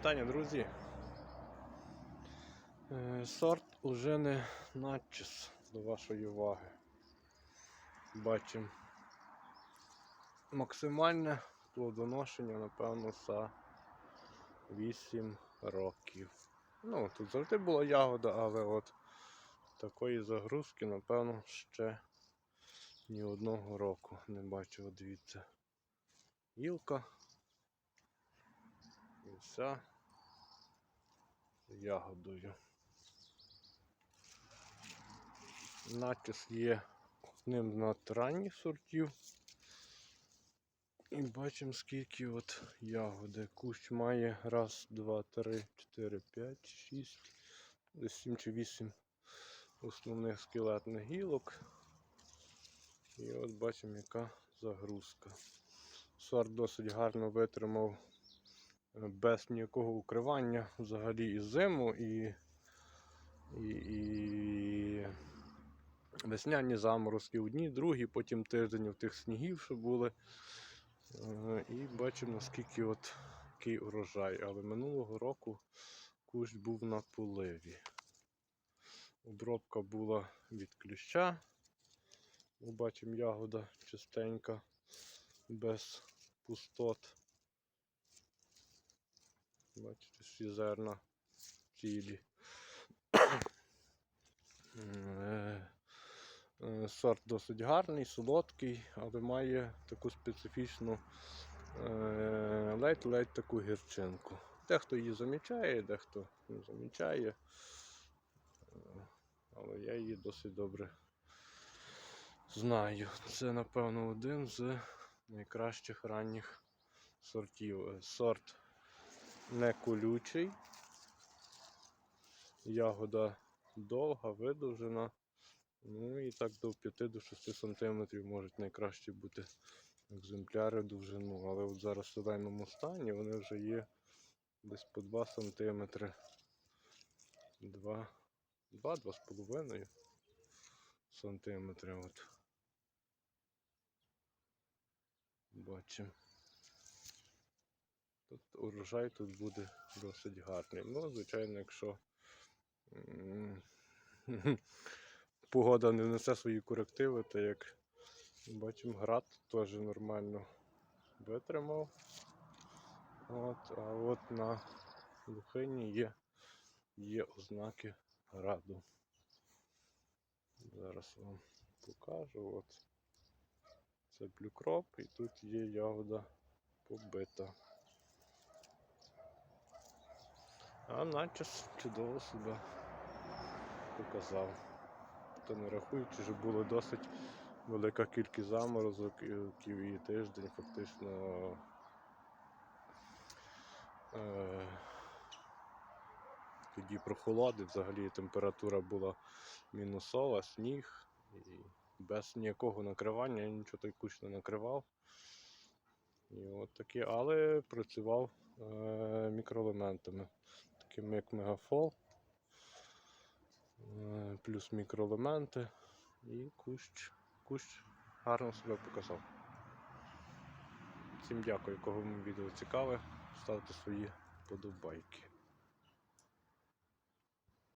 Вітання, друзі. Е, Сорт уже не надчис до вашої уваги. Бачимо максимальне плодоношення, напевно, за 8 років. Ну, тут завжди була ягода, але от такої загрузки, напевно, ще ні одного року не бачив. Дивіться. Гілка. І вся ягодою. Натис є одним з надранніх сортів. І бачимо скільки от ягоди. Кущ має раз, два, три, чотири, п'ять, шість, сім чи вісім основних скелетних гілок. І от бачимо, яка загрузка. Сорт досить гарно витримав без ніякого укривання взагалі і зиму, і, і, і весняні заморозки одні, другі, потім тиждень тих снігів, що були. Е, І бачимо, наскільки от який урожай. Але минулого року кущ був на поливі. Обробка була від кліща. Ми бачимо ягода чистенька, без пустот. Бачите, всі зерна цілі. Е, е, Сорт досить гарний, солодкий, але має таку специфічну ледь-ледь таку гірчинку. Дехто її замічає, дехто не замічає. Е, Але я її досить добре знаю. Це, напевно, один з найкращих ранніх сортів. Сорт не колючий. Ягода довга, видовжена. Ну і так до 5-6 см можуть найкраще бути екземпляри довжину. Але от зараз в зеленому стані вони вже є десь по 2 см. 2, 2-2,5 см. От. Бачимо. Тут урожай тут буде досить гарний. Ну, звичайно, якщо погода не несе свої корективи, то як бачимо, град теж нормально витримав. От, а от на лухині є, є ознаки граду. Зараз вам покажу. От. Це блюкроп і тут є ягода побита. А начос чудово себе показав. То не рахуючи, що було досить велика кількість заморозок і тиждень фактично е, тоді прохолоди, взагалі температура була мінусова, сніг і без ніякого накривання, я нічого той кущ не накривав. І от такі, але працював е, мікроелементами, як мегафол, е, плюс мікроелементи і кущ, кущ гарно себе показав. Всім дякую, кого відео цікаве, ставте свої подобайки.